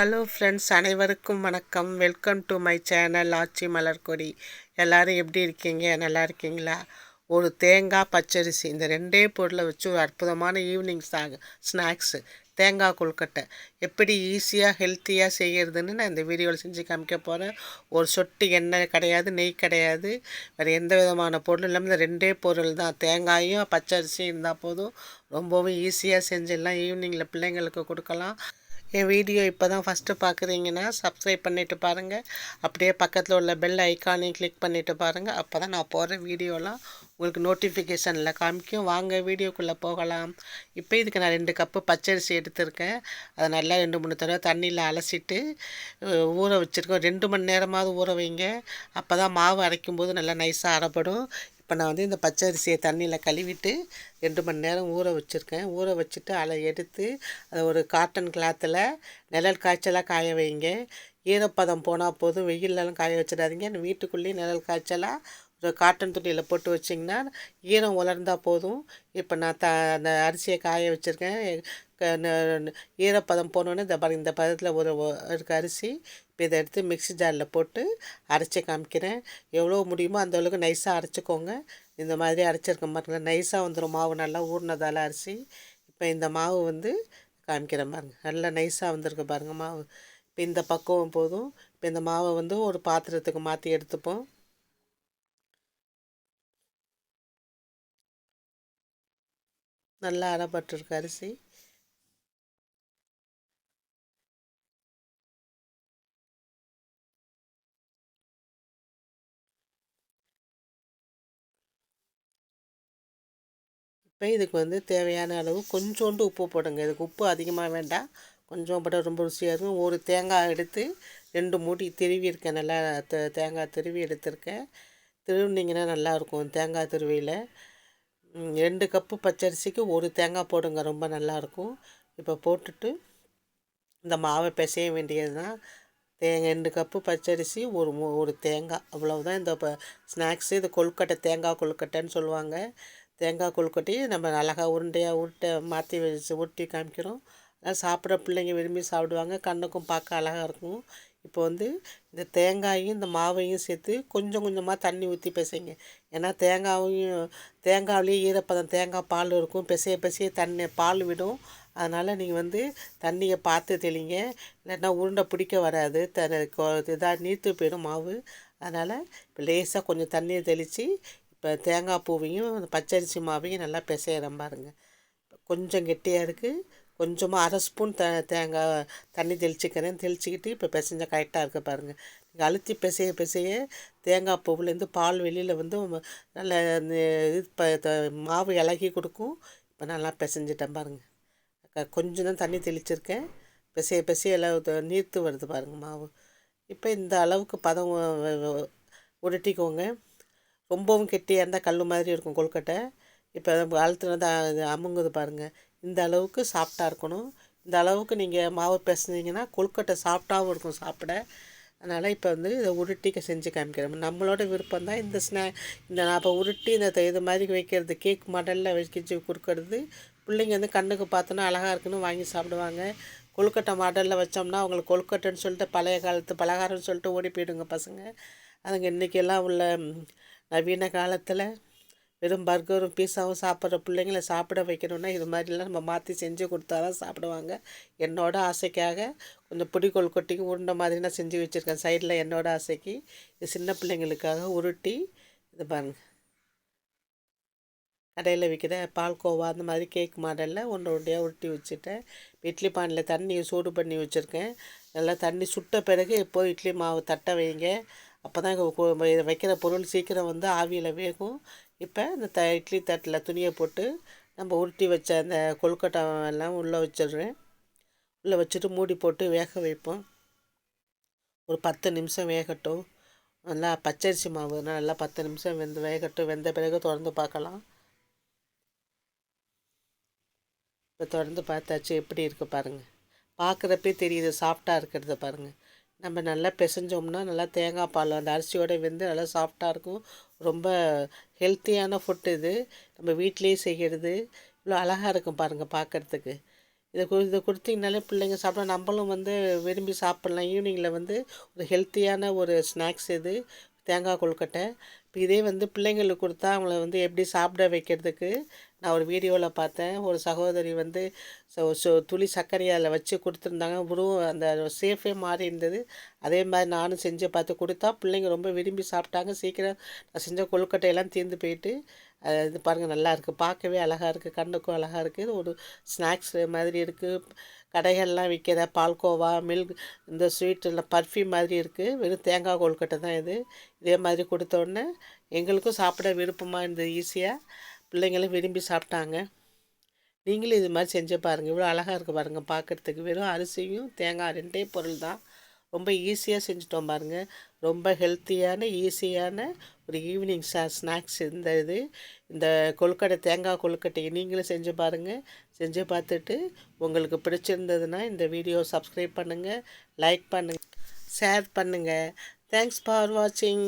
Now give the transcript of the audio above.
Hello friends அனைவருக்கும் வணக்கம். Welcome to my channel Aachi Malarkodi. எல்லோரும் எப்படி இருக்கீங்க? நல்லா இருக்கீங்களா? ஒரு தேங்காய் பச்சரிசி இந்த ரெண்டே பொருளை வச்சு ஒரு அற்புதமான ஈவினிங் ஸ்நாக் ஸ்நாக்ஸு தேங்காய் கொழுக்கட்டை. எப்படி ஈஸியாக ஹெல்த்தியாக செய்கிறதுன்னு நான் இந்த வீடியோவில் செஞ்சு காமிக்க போகிறேன் ஒரு சொட்டு எண்ணெய் கிடையாது நெய் கிடையாது. வேறு எந்த விதமான பொருள் இல்லாமல் இந்த ரெண்டே பொருள் தான். தேங்காயும் பச்சரிசியும் இருந்தால் போதும். ரொம்பவும் ஈஸியாக செஞ்சிடலாம் ஈவினிங்கில் பிள்ளைங்களுக்கு கொடுக்கலாம். என் வீடியோ இப்போ தான் ஃபஸ்ட்டு பார்க்குறீங்கன்னா சப்ஸ்கிரைப் பண்ணிவிட்டு பாருங்கள் அப்படியே பக்கத்தில் உள்ள பெல் ஐக்கானையும் கிளிக் பண்ணிவிட்டு பாருங்கள் அப்போ தான் நான் போடுற வீடியோலாம் உங்களுக்கு நோட்டிஃபிகேஷனில் காமிக்கும். வாங்க வீடியோக்குள்ளே போகலாம். இப்போ இதுக்கு நான் ரெண்டு கப்பு பச்சரிசி எடுத்திருக்கேன். அதை நல்லா ரெண்டு மூணு தடவை தண்ணியில் அலசிட்டு ஊற வச்சுருக்கோம் ரெண்டு மணி நேரமாவது ஊற வைங்க. அப்போ தான் மாவு அரைக்கும் போது நல்லா நைஸாக அரைப்படும். இப்போ நான் வந்து இந்த பச்சரிசியை தண்ணியில் கழுவிட்டு ரெண்டு மணி நேரம் ஊற வச்சுருக்கேன். ஊற வச்சுட்டு அதை எடுத்து அதை ஒரு காட்டன் கிளாத்தில் நிழல் காய்ச்சலாக காய வைங்க. ஈரப்பதம் போனால் போதும். வெயிலெலாம் காய வச்சிடாதீங்க. வீட்டுக்குள்ளேயும் நிழல் காய்ச்சலாக ஒரு காட்டன் துணியில் போட்டு வச்சிங்கன்னா ஈரம் உலர்ந்தால் போதும். இப்போ நான் த அந்த அரிசியை காய வச்சுருக்கேன். ஈரப்பதம் போனோன்னே இந்த இந்த பதத்தில் ஒரு இருக்க அரிசி. இப்போ இதை எடுத்து மிக்ஸி ஜாரில் போட்டு அரைச்சி காமிக்கிறேன். எவ்வளோ முடியுமோ அந்த அளவுக்கு நைஸாக அரைச்சிக்கோங்க. இந்த மாதிரி அரைச்சிருக்க பாருங்க நைஸாக வந்துடும் மாவு நல்லா ஊறினதால் அரிசி. இப்போ இந்த மாவு வந்து காமிக்கிறேன் பாருங்க நல்லா நைஸாக வந்திருக்கு பாருங்கள் மாவு. இப்போ இந்த பக்குவம் போதும். இப்போ இந்த மாவை வந்து ஒரு பாத்திரத்துக்கு மாற்றி எடுத்துப்போம். நல்லா அரைப்பட்டிருக்கு அரிசி. இப்போ இதுக்கு வந்து தேவையான அளவு கொஞ்சோண்டு உப்பு போடுங்க. இதுக்கு உப்பு அதிகமாக வேண்டாம். கொஞ்சம் போட்டால் ரொம்ப ருசியாக இருக்கும். ஒரு தேங்காய் எடுத்து ரெண்டு மூடி திருவி இருக்கேன். நல்லா தேங்காய் திருவி எடுத்திருக்கேன். திருவினிங்கன்னா நல்லாயிருக்கும் தேங்காய் திருவியில். ரெண்டு கப்பு பச்சரிசிக்கு ஒரு தேங்காய் போடுங்க ரொம்ப நல்லாயிருக்கும். இப்போ போட்டுட்டு இந்த மாவை பிசைய வேண்டியது தான் தேங்காய் ரெண்டு கப்பு பச்சரிசி ஒரு ஒரு தேங்காய் அவ்வளவுதான். இந்த இப்போ ஸ்நாக்ஸு இது கொழுக்கட்டை தேங்காய் கொழுக்கட்டைன்னு சொல்லுவாங்க. தேங்காய் கொழுக்கட்டையை நம்ம அழகாக உருண்டையாக உருட்டை மாற்றி வச்சு உருட்டி காமிக்கிறோம். சாப்பிட்ற பிள்ளைங்க விரும்பி சாப்பிடுவாங்க. கண்ணுக்கும் பார்க்க அழகாக இருக்கும். இப்போ வந்து இந்த தேங்காயும் இந்த மாவையும் சேர்த்து கொஞ்சம் கொஞ்சமாக தண்ணி ஊற்றி பிசைங்க. ஏன்னா தேங்காயும் தேங்காவிலேயே ஈரப்பதம் தேங்காய் பால் இருக்கும். பிசைய பிசைய தண்ணி பால் விடும். அதனால் நீங்கள் வந்து தண்ணியை பார்த்து தெளிங்க. இல்லைன்னா உருண்டை பிடிக்க வராது. த இதாக நீர்த்து போயிடும் மாவு. அதனால் இப்போ லேசாக கொஞ்சம் தண்ணியை தெளித்து இப்போ தேங்காய் பூவையும் பச்சரிசி மாவையும் நல்லா பிசையிறேன் பாருங்கள் கொஞ்சம் கெட்டியாக இருக்குது கொஞ்சமாக அரை ஸ்பூன் த தேங்காய் தண்ணி தெளிச்சிக்கிறேன். தெளிச்சிக்கிட்டு இப்போ பிசைஞ்ச கரெக்டாக இருக்க பாருங்கள் நீங்கள் அழுத்தி பிசைய பிசைய தேங்காய் பூவுலேருந்து பால் வெளியில் வந்து நல்ல இது மாவு இலகி கொடுக்கும். இப்போ நல்லா பிசைஞ்சிட்டேன் பாருங்கள் கொஞ்சம் தான் தண்ணி தெளிச்சிருக்கேன். பிசைய பிசைய எல்லாம் நீர்த்து வருது பாருங்கள் மாவு. இப்போ இந்த அளவுக்கு பதம் உருட்டிக்கோங்க. ரொம்பவும் கெட்டியாக இருந்தால் கல் மாதிரி இருக்கும் கொழுக்கட்டை. இப்போ அழுத்துனது அமுங்குது பாருங்கள் இந்த அளவுக்கு சாஃப்டாக இருக்கணும். இந்த அளவுக்கு நீங்கள் மாவு பிசைஞ்சிங்கன்னா கொழுக்கட்டை சாஃப்டாகவும் இருக்கும் சாப்பிட. அதனால் இப்போ வந்து இதை உருட்டி செஞ்சு காமிக்கிறோம் நம்மளோட விருப்பம் தான் இந்த ஸ்நே இந்த நான் இப்போ உருட்டி இந்த இது மாதிரி வைக்கிறது. கேக் மாடலில் வச்சு கொடுக்கறது பிள்ளைங்க வந்து கண்ணுக்கு பார்த்தோன்னா அழகாக இருக்குன்னு வாங்கி சாப்பிடுவாங்க. கொழுக்கட்டை மாடலில் வச்சோம்னா அவங்களுக்கு கொழுக்கட்டைன்னு சொல்லிட்டு பழைய காலத்து பலகாரம்னு சொல்லிட்டு ஓடி போயிடுங்க பசங்க. அதுங்க இன்றைக்கெல்லாம் உள்ள நவீன காலத்தில் வெறும் பர்கரும் பீஸாவும் சாப்பிட்ற பிள்ளைங்கள சாப்பிட வைக்கணுன்னா இது மாதிரிலாம் நம்ம மாற்றி செஞ்சு கொடுத்தா தான் சாப்பிடுவாங்க. என்னோடய ஆசைக்காக கொஞ்சம் பிடி கொட்டிக்கு உருண்டை மாதிரி நான் செஞ்சு வச்சுருக்கேன். சைடில் என்னோடய ஆசைக்கு இது சின்ன பிள்ளைங்களுக்காக உருட்டி இது பாருங்க. கடையில் விற்கிற பால்கோவா அந்த மாதிரி கேக் மாடலில் ஒன்று ஒன்றையாக உருட்டி வச்சுட்டேன். இட்லி பானில் தண்ணியை சூடு பண்ணி வச்சுருக்கேன். நல்லா தண்ணி சுட்ட பிறகு எப்போது இட்லி மாவு தட்டை வைங்க. அப்போ தான் வைக்கிற பொருள் சீக்கிரம் வந்து ஆவியில் வேகும். இப்போ இந்த த இட்லி தட்டில் துணியை போட்டு நம்ம உருட்டி வச்ச அந்த கொழுக்கட்டை எல்லாம் உள்ளே வச்சிடுறேன். உள்ளே வச்சுட்டு மூடி போட்டு வேக வைப்போம். ஒரு பத்து நிமிஷம் வேகட்டும். நல்லா பச்சரிசி மாவு நல்லா பத்து நிமிஷம் வெந்து வேகட்டும். வெந்த பிறகு திறந்து பார்க்கலாம். இப்போ திறந்து பார்த்தாச்சு எப்படி இருக்குது பாருங்கள் பார்க்குறப்பே தெரியுது சாஃப்டாக இருக்கிறத பாருங்கள் நம்ம நல்லா பிசைஞ்சோம்னா நல்லா தேங்காய் பால் அந்த அரிசியோடு வெந்து நல்லா சாஃப்டாக இருக்கும். ரொம்ப ஹெல்த்தியான ஃபுட் இது. நம்ம வீட்டிலேயே செய்கிறது இவ்வளோ அழகாக இருக்கும் பாருங்கள் பார்க்குறதுக்கு இதை கு இதை கொடுத்தீங்கனாலே பிள்ளைங்க சாப்பிட நம்மளும் வந்து விரும்பி சாப்பிட்லாம். ஈவினிங்கில் வந்து ஒரு ஹெல்த்தியான ஒரு ஸ்நாக்ஸ் இது. தேங்காய் கொழுக்கட்டை. இப்போ இதே வந்து பிள்ளைங்களுக்கு கொடுத்தா அவங்கள வந்து எப்படி சாப்பிட வைக்கிறதுக்கு? நான் ஒரு வீடியோவில் பார்த்தேன். ஒரு சகோதரி வந்து துளி சர்க்கரையை அதில் வச்சு கொடுத்துருந்தாங்க. உருவம் அந்த சேஃபே மாறி இருந்தது. அதே மாதிரி நானும் செஞ்சு பார்த்து கொடுத்தா பிள்ளைங்க ரொம்ப விரும்பி சாப்பிட்டாங்க. சீக்கிரம் நான் செஞ்ச கொழுக்கட்டையெல்லாம் தீர்ந்து போயிட்டு இது பாருங்கள் நல்லா இருக்குது பார்க்கவே அழகாக இருக்குது கண்ணுக்கும் அழகாக இருக்குது ஒரு ஸ்நாக்ஸ் மாதிரி இருக்குது கடைகள்லாம் விற்கிற பால்கோவா மில்க் இந்த ஸ்வீட்டில் பர்ஃப்யூம் மாதிரி இருக்குது வெறும் தேங்காய் கொழுக்கட்டை தான் இது. இதே மாதிரி கொடுத்தோடனே எங்களுக்கும் சாப்பிட விருப்பமாக இருந்தது ஈஸியாக பிள்ளைங்களும் விரும்பி சாப்பிட்டாங்க. நீங்களும் இது மாதிரி செஞ்சு பாருங்கள் இவ்வளோ அழகாக இருக்குது பாருங்கள் பார்க்குறதுக்கு. வெறும் அரிசியும் தேங்காய் ரெண்டே பொருள் தான். ரொம்ப ஈஸியாக செஞ்சுட்டோம் பாருங்கள் ரொம்ப ஹெல்த்தியான ஈஸியான ஒரு ஈவினிங் ஸ்நா ஸ்நாக்ஸ் இந்த இது. இந்த கொழுக்கட்டை தேங்காய் கொழுக்கட்டையை நீங்களும் செஞ்சு பாருங்கள் செஞ்சு பார்த்துட்டு உங்களுக்கு பிடிச்சிருந்ததுன்னா இந்த வீடியோ சப்ஸ்கிரைப் பண்ணுங்கள் லைக் பண்ணுங்கள் ஷேர் பண்ணுங்கள் தேங்க்ஸ் ஃபார் வாட்சிங்